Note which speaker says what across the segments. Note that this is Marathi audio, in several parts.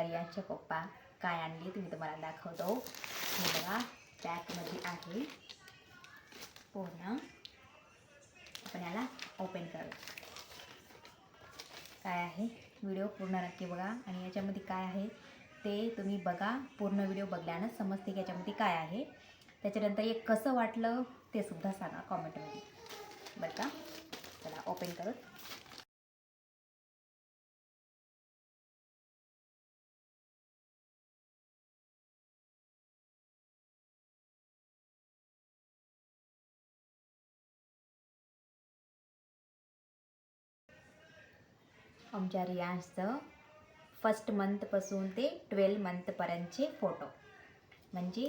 Speaker 1: बघा यांचे पप्पा काय आणली तुम्ही तुम्हाला दाखवतो. हे बघा पॅकमध्ये आहे. हो पूर्ण आपण याला ओपन करू काय आहे? व्हिडिओ पूर्ण नक्की बघा. आणि याच्यामध्ये काय आहे? ते तुम्ही बघा. पूर्ण व्हिडिओ बघल्यानंच समजते की याच्यामध्ये काय आहे. त्याच्यानंतर एक कसं वाटलं ते सुद्धा सांगा कॉमेंटमध्ये बरं का? चला ओपन करू. आमच्या रियांशचं फर्स्ट मंथपासून ते ट्वेल्व मंथपर्यंतचे फोटो म्हणजे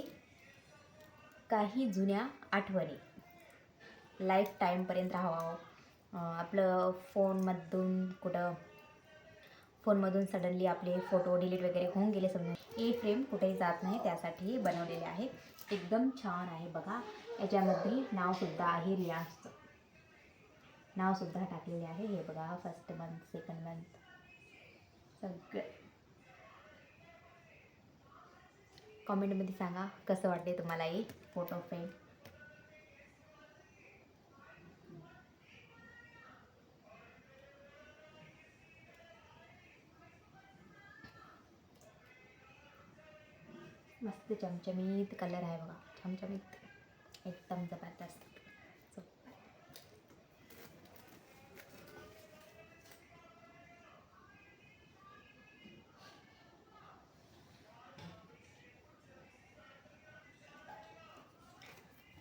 Speaker 1: काही जुन्या आठवणी. लाईफ टाईमपर्यंत राहावं. आपलं फोनमधून कुठं फोनमधून सडनली आपले फोटो डिलीट वगैरे होऊन गेले समजून. ए फ्रेम कुठेही जात नाही त्यासाठी बनवलेले आहे. एकदम छान आहे बघा. याच्यामध्ये नावसुद्धा आहे रियांशचं नावसुद्धा टाकलेले आहे. हे बघा फर्स्ट मंथ सेकंड मंथ सगळं. कॉमेंटमध्ये सांगा कसं वाटते तुम्हाला हे फोटो फ्रेम मस्त चमचमीत कलर आहे बघा. चमचमीत. एकदम जबरदस्त.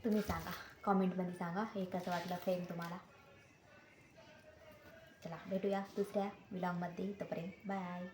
Speaker 1: तुम्ही सांगा. कॉमेंटमध्ये सांगा. हे कसं वाटलं फ्रेम तुम्हाला? चला भेटूया दुसऱ्या विलॉगमध्ये तोपर्यंत. बाय.